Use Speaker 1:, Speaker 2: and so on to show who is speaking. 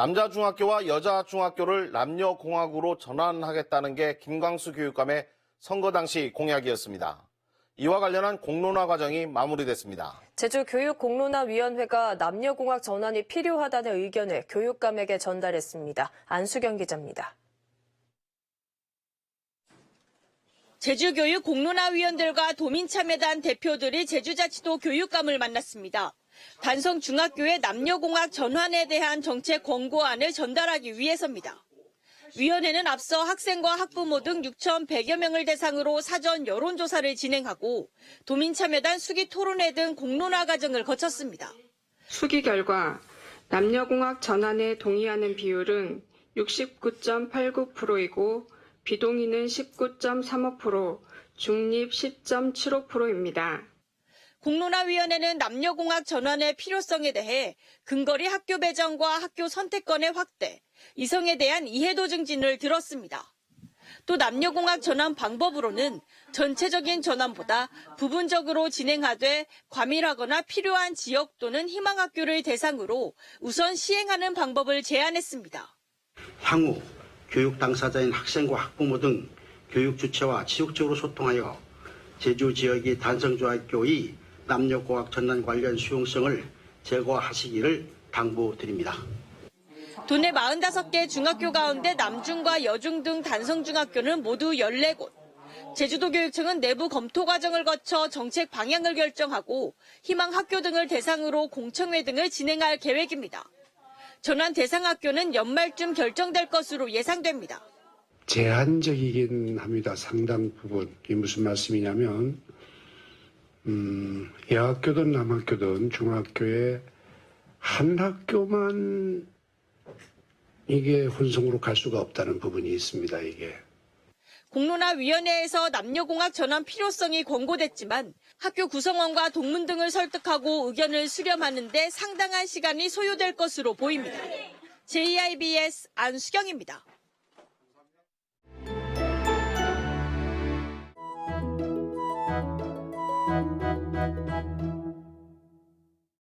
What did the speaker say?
Speaker 1: 남자 중학교와 여자 중학교를 남녀 공학으로 전환하겠다는 게 김광수 교육감의 선거 당시 공약이었습니다. 이와 관련한 공론화 과정이 마무리됐습니다.
Speaker 2: 제주교육공론화위원회가 남녀공학 전환이 필요하다는 의견을 교육감에게 전달했습니다. 안수경 기자입니다.
Speaker 3: 제주교육 공론화위원들과 도민참여단 대표들이 제주자치도 교육감을 만났습니다. 단성 중학교의 남녀공학 전환에 대한 정책 권고안을 전달하기 위해서입니다. 위원회는 앞서 학생과 학부모 등 6,100여 명을 대상으로 사전 여론조사를 진행하고 도민참여단 수기 토론회 등 공론화 과정을 거쳤습니다.
Speaker 4: 수기 결과 남녀공학 전환에 동의하는 비율은 69.89%이고 비동의는 19.35%, 중립 10.75%입니다.
Speaker 3: 공론화위원회는 남녀공학 전환의 필요성에 대해 근거리 학교 배정과 학교 선택권의 확대, 이성에 대한 이해도 증진을 들었습니다. 또 남녀공학 전환 방법으로는 전체적인 전환보다 부분적으로 진행하되 과밀하거나 필요한 지역 또는 희망학교를 대상으로 우선 시행하는 방법을 제안했습니다.
Speaker 5: 향후 교육 당사자인 학생과 학부모 등 교육 주체와 지속적으로 소통하여 제주 지역의 단성중학교의 남녀공학 전환 관련 수용성을 제거하시기를 당부드립니다.
Speaker 3: 도내 45개 중학교 가운데 남중과 여중 등 단성중학교는 모두 14곳. 제주도교육청은 내부 검토 과정을 거쳐 정책 방향을 결정하고 희망 학교 등을 대상으로 공청회 등을 진행할 계획입니다. 전환 대상 학교는 연말쯤 결정될 것으로 예상됩니다.
Speaker 6: 제한적이긴 합니다. 상당 부분. 이게 무슨 말씀이냐면, 음, 여학교든 남학교든 중학교에 한 학교만 이게 혼성으로 갈 수가 없다는 부분이 있습니다, 이게.
Speaker 3: 공론화위원회에서 남녀공학 전환 필요성이 권고됐지만 학교 구성원과 동문 등을 설득하고 의견을 수렴하는데 상당한 시간이 소요될 것으로 보입니다. JIBS 안수경입니다.